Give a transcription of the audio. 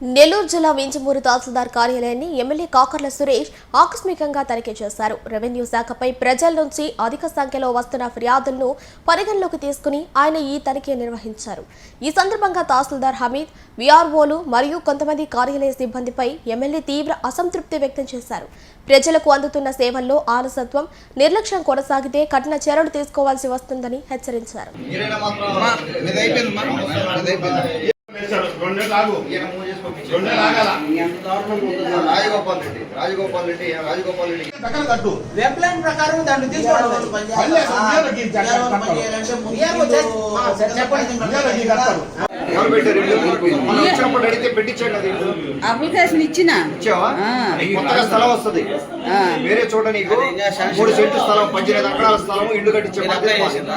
నెల్లూరు జిల్లా వింజమూరు తహసీల్దార్ కార్యాలయాన్ని ఎమ్మెల్యే కాకర్ల సురేష్ ఆకస్మికంగా తనిఖీ చేశారు. రెవెన్యూ శాఖపై ప్రజల నుంచి అధిక సంఖ్యలో వస్తున్న ఫిర్యాదులను పరిగణలోకి తీసుకుని ఆయన ఈ తనిఖీ నిర్వహించారు. ఈ సందర్భంగా తహసీల్దార్ హమీద్ విఆర్ఓలు మరియు కొంతమంది కార్యాలయ సిబ్బందిపై ఎమ్మెల్యే తీవ్ర అసంతృప్తి వ్యక్తం చేశారు. ప్రజలకు అందుతున్న సేవల్లో ఆలసత్వం నిర్లక్ష్యం కొనసాగితే కఠిన చర్యలు తీసుకోవాల్సి వస్తుందని హెచ్చరించారు. రాజగోపాల్ రెడ్డి రాజగోపాల్ రెడ్డి రాజగోపాల్ కట్టు. ప్రకారం దాన్ని తీసుకోవడం. చెప్పండి. అప్లికేషన్ ఇచ్చిన కొత్తగా స్థలం వస్తుంది ఆ. వేరే చోట నీకు మూడు సెంట్లు స్థలం పద్దెనిమిది ఎకరాల స్థలం ఇల్లు కట్టించే బాధ్యత